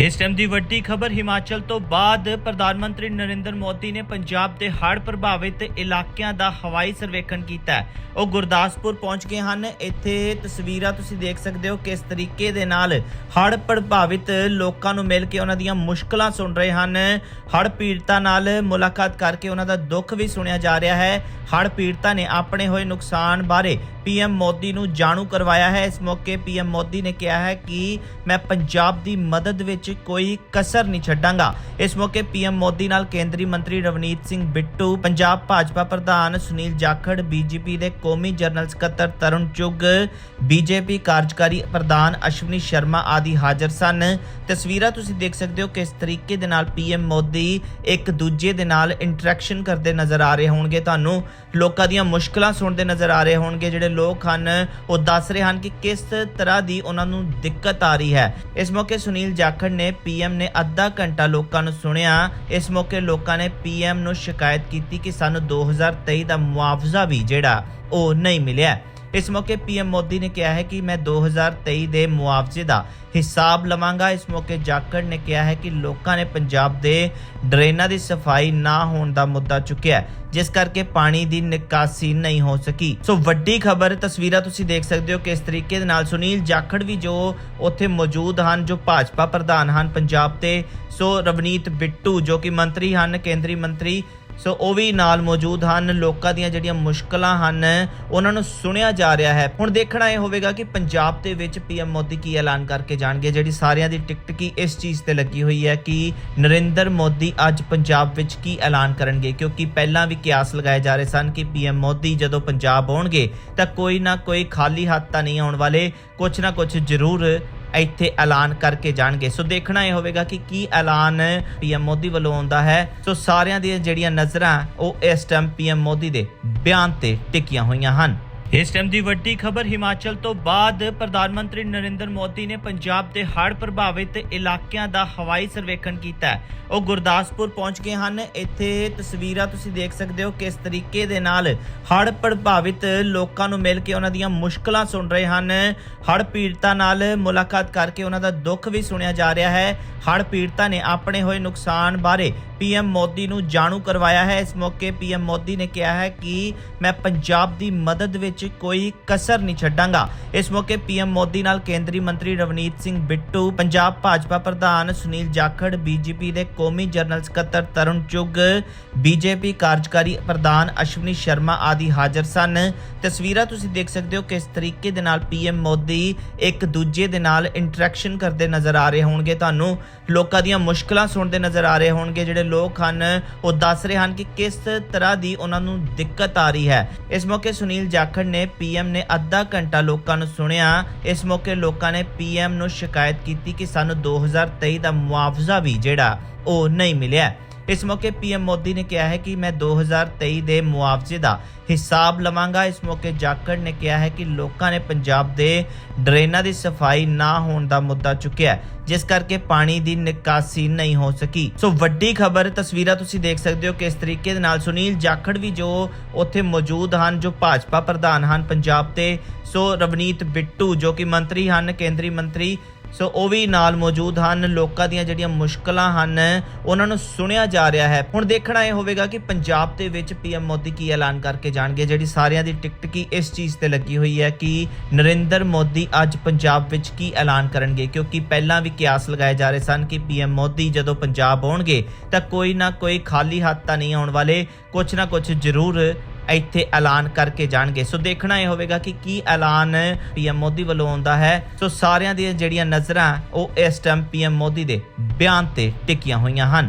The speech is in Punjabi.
ਇਸ ਟਾਈਮ ਦੀ ਵੱਡੀ ਖਬਰ, ਹਿਮਾਚਲ ਤੋਂ ਬਾਅਦ ਪ੍ਰਧਾਨ ਮੰਤਰੀ ਨਰਿੰਦਰ ਮੋਦੀ ਨੇ ਪੰਜਾਬ ਦੇ ਹੜ੍ਹ ਪ੍ਰਭਾਵਿਤ ਇਲਾਕਿਆਂ ਦਾ ਹਵਾਈ ਸਰਵੇਖਣ ਕੀਤਾ ਹੈ। ਉਹ ਗੁਰਦਾਸਪੁਰ ਪਹੁੰਚ ਗਏ ਹਨ। ਇੱਥੇ ਤਸਵੀਰਾਂ ਤੁਸੀਂ ਦੇਖ ਸਕਦੇ ਹੋ ਕਿਸ ਤਰੀਕੇ ਦੇ ਨਾਲ ਹੜ੍ਹ ਪ੍ਰਭਾਵਿਤ ਲੋਕਾਂ ਨੂੰ ਮਿਲ ਕੇ ਉਹਨਾਂ ਦੀਆਂ ਮੁਸ਼ਕਲਾਂ ਸੁਣ ਰਹੇ ਹਨ। ਹੜ੍ਹ ਪੀੜਤਾਂ ਨਾਲ ਮੁਲਾਕਾਤ ਕਰਕੇ ਉਹਨਾਂ ਦਾ ਦੁੱਖ ਵੀ ਸੁਣਿਆ ਜਾ ਰਿਹਾ ਹੈ। ਹੜ੍ਹ ਪੀੜਤਾਂ ਨੇ ਆਪਣੇ ਹੋਏ ਨੁਕਸਾਨ ਬਾਰੇ ਪੀਐਮ ਮੋਦੀ ਨੂੰ ਜਾਣੂ ਕਰਵਾਇਆ ਹੈ। ਇਸ ਮੌਕੇ ਪੀਐਮ ਮੋਦੀ ਨੇ ਕਿਹਾ ਹੈ ਕਿ ਮੈਂ ਪੰਜਾਬ ਦੀ ਮਦਦ ਵਿੱਚ ਕੋਈ ਕਸਰ ਨਹੀਂ ਛੱਡਾਂਗਾ। ਇਸ ਮੌਕੇ ਪੀਐਮ ਮੋਦੀ ਨਾਲ ਕੇਂਦਰੀ ਮੰਤਰੀ ਰਵਨੀਤ ਸਿੰਘ ਬਿੱਟੂ, ਪੰਜਾਬ ਭਾਜਪਾ ਪ੍ਰਧਾਨ ਸੁਨੀਲ ਜਾਖੜ, ਬੀਜੇਪੀ ਦੇ ਕੌਮੀ ਜਨਰਲ ਸਕੱਤਰ ਤਰੁਣ ਚੁੱਗ, ਬੀਜੇਪੀ ਕਾਰਜਕਾਰੀ ਪ੍ਰਧਾਨ ਅਸ਼ਵਨੀ ਸ਼ਰਮਾ ਆਦਿ ਹਾਜ਼ਰ ਸਨ। ਤਸਵੀਰਾਂ ਤੁਸੀਂ ਦੇਖ ਸਕਦੇ ਹੋ ਕਿਸ ਤਰੀਕੇ ਦੇ ਨਾਲ ਪੀਐਮ ਮੋਦੀ ਇੱਕ ਦੂਜੇ ਦੇ ਨਾਲ ਇੰਟਰੈਕਸ਼ਨ ਕਰਦੇ ਨਜ਼ਰ ਆ ਰਹੇ ਹੋਣਗੇ। ਤੁਹਾਨੂੰ ਲੋਕਾਂ ਦੀਆਂ ਮੁਸ਼ਕਲਾਂ ਸੁਣਦੇ ਨਜ਼ਰ ਆ ਰਹੇ ਹੋਣਗੇ। ਜਿਹੜੇ ਲੋਕ ਹਨ, ਉਹ ਦੱਸ ਰਹੇ ਹਨ ਕਿ ਕਿਸ ਤਰ੍ਹਾਂ ਦੀ ਉਹਨਾਂ ਨੂੰ ਦਿੱਕਤ ਆ ਰਹੀ ਹੈ। ਇਸ ਮੌਕੇ ਸੁਨੀਲ ਜਾਖੜ ਨੇ ਪੀਐਮ ਨੇ ਅੱਧਾ ਘੰਟਾ ਲੋਕਾਂ ਨੂੰ ਸੁਣਿਆ। ਇਸ ਮੌਕੇ ਲੋਕਾਂ ਨੇ ਪੀਐਮ ਨੂੰ ਸ਼ਿਕਾਇਤ ਕੀਤੀ ਕਿ ਸਾਨੂੰ 2023 ਦਾ ਮੁਆਵਜ਼ਾ ਵੀ ਜਿਹੜਾ, ਉਹ ਨਹੀਂ ਮਿਲਿਆ। ਇਸ ਮੌਕੇ ਪੀਐਮ ਮੋਦੀ ਨੇ ਕਿਹਾ ਹੈ ਕਿ ਮੈਂ 2023 ਦੇ ਮੁਆਵਜ਼ੇ ਦਾ ਹਿਸਾਬ ਲਵਾਂਗਾ। ਇਸ ਮੌਕੇ ਜਾਖੜ ਨੇ ਕਿਹਾ ਹੈ ਕਿ ਲੋਕਾਂ ਨੇ ਪੰਜਾਬ ਦੇ ਡਰੇਨਾਂ ਦੀ ਸਫ਼ਾਈ ਨਾ ਹੋਣ ਦਾ ਮੁੱਦਾ ਚੁੱਕਿਆ ਜਿਸ ਕਰਕੇ ਪਾਣੀ ਦੀ ਨਿਕਾਸੀ ਨਹੀਂ ਹੋ ਸਕੀ। ਸੋ ਵੱਡੀ ਖਬਰ, ਤਸਵੀਰਾਂ ਤੁਸੀਂ ਦੇਖ ਸਕਦੇ ਹੋ ਕਿਸ ਤਰੀਕੇ ਦੇ ਨਾਲ ਸੁਨੀਲ ਜਾਖੜ ਵੀ ਜੋ ਉੱਥੇ ਮੌਜੂਦ ਹਨ, ਜੋ ਭਾਜਪਾ ਪ੍ਰਧਾਨ ਹਨ ਪੰਜਾਬ ਤੇ ਸੋ ਰਵਨੀਤ ਬਿੱਟੂ ਜੋ ਕਿ ਮੰਤਰੀ ਹਨ, ਕੇਂਦਰੀ ਮੰਤਰੀ ਸੋ ਉਹ ਵੀ ਨਾਲ ਮੌਜੂਦ ਹਨ। ਲੋਕਾਂ ਦੀਆਂ ਜਿਹੜੀਆਂ ਮੁਸ਼ਕਲਾਂ ਹਨ, ਉਹਨਾਂ ਨੂੰ ਸੁਣਿਆ ਜਾ ਰਿਹਾ ਹੈ। ਹੁਣ ਦੇਖਣਾ ਇਹ ਹੋਵੇਗਾ ਕਿ ਪੰਜਾਬ ਦੇ ਵਿੱਚ ਪੀਐਮ ਮੋਦੀ ਕੀ ਐਲਾਨ ਕਰਕੇ ਜਾਣਗੇ। ਜਿਹੜੀ ਸਾਰਿਆਂ ਦੀ ਟਿਕਟ ਕੀ ਇਸ ਚੀਜ਼ ਤੇ ਲੱਗੀ ਹੋਈ ਹੈ ਕਿ ਨਰਿੰਦਰ ਮੋਦੀ ਅੱਜ ਪੰਜਾਬ ਵਿੱਚ ਕੀ ਐਲਾਨ ਕਰਨਗੇ। ਕਿਉਂਕਿ ਪਹਿਲਾਂ ਵੀ ਕਿਆਸ ਲਗਾਏ ਜਾ ਰਹੇ ਸਨ ਕਿ ਪੀਐਮ ਮੋਦੀ ਜਦੋਂ ਪੰਜਾਬ ਆਉਣਗੇ ਤਾਂ ਕੋਈ ਨਾ ਕੋਈ ਖਾਲੀ ਹੱਥ ਤਾਂ ਨਹੀਂ ਆਉਣ ਵਾਲੇ। ਕੁਝ ਨਾ ਕੁਝ ਜ਼ਰੂਰ ਇੱਥੇ ਐਲਾਨ ਕਰਕੇ ਜਾਣਗੇ। ਸੋ ਦੇਖਣਾ ਇਹ ਹੋਵੇਗਾ ਕਿ ਕੀ ਐਲਾਨ ਪੀਐਮ ਮੋਦੀ ਵੱਲੋਂ ਆਉਂਦਾ ਹੈ। ਸੋ ਸਾਰਿਆਂ ਦੀਆਂ ਜਿਹੜੀਆਂ ਨਜ਼ਰਾਂ ਉਹ ਇਸ ਟਾਈਮ ਪੀਐਮ ਮੋਦੀ ਦੇ ਬਿਆਨ ਤੇ ਟਿਕੀਆਂ ਹੋਈਆਂ ਹਨ। ਇਸ ਟਾਈਮ ਦੀ ਵੱਡੀ ਖਬਰ ਹਿਮਾਚਲ ਤੋਂ ਬਾਅਦ ਪ੍ਰਧਾਨ ਮੰਤਰੀ ਨਰਿੰਦਰ ਮੋਦੀ ਨੇ ਪੰਜਾਬ ਦੇ ਹੜ੍ਹ ਪ੍ਰਭਾਵਿਤ ਇਲਾਕਿਆਂ ਦਾ ਹਵਾਈ ਸਰਵੇਖਣ ਕੀਤਾ ਉਹ ਗੁਰਦਾਸਪੁਰ ਪਹੁੰਚ ਗਏ ਹਨ। ਇੱਥੇ ਤਸਵੀਰਾਂ ਤੁਸੀਂ ਦੇਖ ਸਕਦੇ ਹੋ ਕਿਸ ਤਰੀਕੇ ਦੇ ਨਾਲ ਹੜ੍ਹ ਪ੍ਰਭਾਵਿਤ ਲੋਕਾਂ ਨੂੰ ਮਿਲ ਕੇ ਉਹਨਾਂ ਦੀਆਂ ਮੁਸ਼ਕਲਾਂ ਸੁਣ ਰਹੇ ਹਨ। ਹੜ੍ਹ ਪੀੜਤਾਂ ਨਾਲ ਮੁਲਾਕਾਤ ਕਰਕੇ ਉਹਨਾਂ ਦਾ ਦੁੱਖ ਵੀ ਸੁਣਿਆ ਜਾ ਰਿਹਾ ਹੈ। ਹੜ੍ਹ ਪੀੜਤਾਂ ਨੇ ਆਪਣੇ ਹੋਏ ਨੁਕਸਾਨ ਬਾਰੇ ਪੀਐਮ ਮੋਦੀ ਨੂੰ ਜਾਣੂ ਕਰਵਾਇਆ ਹੈ। ਇਸ ਮੌਕੇ ਪੀਐਮ ਮੋਦੀ ਨੇ ਕਿਹਾ ਹੈ ਕਿ ਮੈਂ ਪੰਜਾਬ ਦੀ ਮਦਦ ਵਿੱਚ ਕੋਈ ਕਸਰ ਨਹੀਂ ਛੱਡਾਂਗਾ। ਇਸ ਮੌਕੇ ਪੀਐਮ ਮੋਦੀ ਨਾਲ ਕੇਂਦਰੀ ਮੰਤਰੀ ਰਵਨੀਤ ਸਿੰਘ ਬਿੱਟੂ, ਪੰਜਾਬ ਭਾਜਪਾ ਪ੍ਰਧਾਨ ਸੁਨੀਲ ਜਾਖੜ ਬੀਜੇਪੀ ਦੇ ਕੌਮੀ ਜਨਰਲ ਸਕੱਤਰ ਤਰੁਣ ਚੁੱਗ ਬੀਜੇਪੀ ਕਾਰਜਕਾਰੀ ਪ੍ਰਧਾਨ ਅਸ਼ਵਨੀ ਸ਼ਰਮਾ ਆਦਿ ਹਾਜ਼ਰ ਸਨ। ਤਸਵੀਰਾਂ ਤੁਸੀਂ ਦੇਖ ਸਕਦੇ ਹੋ ਕਿਸ ਤਰੀਕੇ ਦੇ ਨਾਲ ਪੀਐਮ ਮੋਦੀ ਇੱਕ ਦੂਜੇ ਦੇ ਨਾਲ ਇੰਟਰੈਕਸ਼ਨ ਕਰਦੇ ਨਜ਼ਰ ਆ ਰਹੇ ਹੋਣਗੇ। ਤੁਹਾਨੂੰ ਲੋਕਾਂ ਦੀਆਂ ਮੁਸ਼ਕਲਾਂ ਸੁਣਦੇ ਨਜ਼ਰ ਆ ਰਹੇ ਹੋਣਗੇ, ਜਿਹੜੇ ਲੋਕ ਹਨ, ਉਹ ਦੱਸ ਰਹੇ ਹਨ ਕਿ ਕਿਸ ਤਰ੍ਹਾਂ ਦੀ ਉਹਨਾਂ ਨੂੰ ਦਿੱਕਤ ਆ ਰਹੀ ਹੈ। ਇਸ ਮੌਕੇ ਸੁਨੀਲ ਜਾਖੜ ਨੇ ਪੀਐਮ ਨੇ ਅੱਧਾ ਘੰਟਾ ਲੋਕਾਂ ਨੂੰ ਸੁਣਿਆ। ਇਸ ਮੌਕੇ ਲੋਕਾਂ ਨੇ ਪੀਐਮ ਨੂੰ ਸ਼ਿਕਾਇਤ ਕੀਤੀ ਕਿ ਸਾਨੂੰ 2023 ਦਾ ਮੁਆਵਜ਼ਾ ਵੀ ਜਿਹੜਾ ਉਹ ਨਹੀਂ ਮਿਲਿਆ। ਇਸ ਮੌਕੇ ਪੀਐਮ ਮੋਦੀ ਨੇ ਕਿਹਾ ਹੈ ਕਿ ਮੈਂ 2023 ਦੇ ਮੁਆਵਜ਼ੇ ਦਾ ਹਿਸਾਬ ਲਵਾਂਗਾ। ਇਸ ਮੌਕੇ ਜਾਖੜ ਨੇ ਕਿਹਾ ਹੈ ਕਿ ਲੋਕਾਂ ਨੇ ਪੰਜਾਬ ਦੇ ਡਰੇਨਾਂ ਦੀ ਸਫ਼ਾਈ ਨਾ ਹੋਣ ਦਾ ਮੁੱਦਾ ਚੁੱਕਿਆ ਜਿਸ ਕਰਕੇ ਪਾਣੀ ਦੀ ਨਿਕਾਸੀ ਨਹੀਂ ਹੋ ਸਕੀ। ਸੋ ਵੱਡੀ ਖਬਰ, ਤਸਵੀਰਾਂ ਤੁਸੀਂ ਦੇਖ ਸਕਦੇ ਹੋ ਕਿਸ ਤਰੀਕੇ ਦੇ ਨਾਲ ਸੁਨੀਲ ਜਾਖੜ ਵੀ ਜੋ ਉੱਥੇ ਮੌਜੂਦ ਹਨ, ਜੋ ਭਾਜਪਾ ਪ੍ਰਧਾਨ ਹਨ, ਪੰਜਾਬ ਤੇ ਸੋ ਰਵਨੀਤ ਬਿੱਟੂ ਜੋ ਕਿ ਮੰਤਰੀ ਹਨ, ਕੇਂਦਰੀ ਮੰਤਰੀ ਸੋ ਉਹ ਵੀ ਨਾਲ ਮੌਜੂਦ ਹਨ। ਲੋਕਾਂ ਦੀਆਂ ਜਿਹੜੀਆਂ ਮੁਸ਼ਕਲਾਂ ਹਨ, ਉਹਨਾਂ ਨੂੰ ਸੁਣਿਆ ਜਾ ਰਿਹਾ ਹੈ। ਹੁਣ ਦੇਖਣਾ ਇਹ ਹੋਵੇਗਾ ਕਿ ਪੰਜਾਬ ਦੇ ਵਿੱਚ ਪੀਐਮ ਮੋਦੀ ਕੀ ਐਲਾਨ ਕਰਕੇ ਜਾਣਗੇ। ਜਿਹੜੀ ਸਾਰਿਆਂ ਦੀ ਟਿਕਟ ਕੀ ਇਸ ਚੀਜ਼ ਤੇ ਲੱਗੀ ਹੋਈ ਹੈ ਕਿ ਨਰਿੰਦਰ ਮੋਦੀ ਅੱਜ ਪੰਜਾਬ ਵਿੱਚ ਕੀ ਐਲਾਨ ਕਰਨਗੇ। ਕਿਉਂਕਿ ਪਹਿਲਾਂ ਵੀ ਕਿਆਸ ਲਗਾਏ ਜਾ ਰਹੇ ਸਨ ਕਿ ਪੀਐਮ ਮੋਦੀ ਜਦੋਂ ਪੰਜਾਬ ਆਉਣਗੇ ਤਾਂ ਕੋਈ ਨਾ ਕੋਈ ਖਾਲੀ ਹੱਥ ਤਾਂ ਨਹੀਂ ਆਉਣ ਵਾਲੇ। ਕੁਝ ਨਾ ਕੁਝ ਜ਼ਰੂਰ ਇੱਥੇ ਐਲਾਨ ਕਰਕੇ ਜਾਣਗੇ। ਸੋ ਦੇਖਣਾ ਇਹ ਹੋਵੇਗਾ ਕਿ ਕੀ ਐਲਾਨ ਪੀਐਮ ਮੋਦੀ ਵੱਲੋਂ ਆਉਂਦਾ ਹੈ। ਸੋ ਸਾਰਿਆਂ ਦੀਆਂ ਜਿਹੜੀਆਂ ਨਜ਼ਰਾਂ ਉਹ ਇਸ ਟਾਈਮ ਪੀਐਮ ਮੋਦੀ ਦੇ ਬਿਆਨ ਤੇ ਟਿਕੀਆਂ ਹੋਈਆਂ ਹਨ।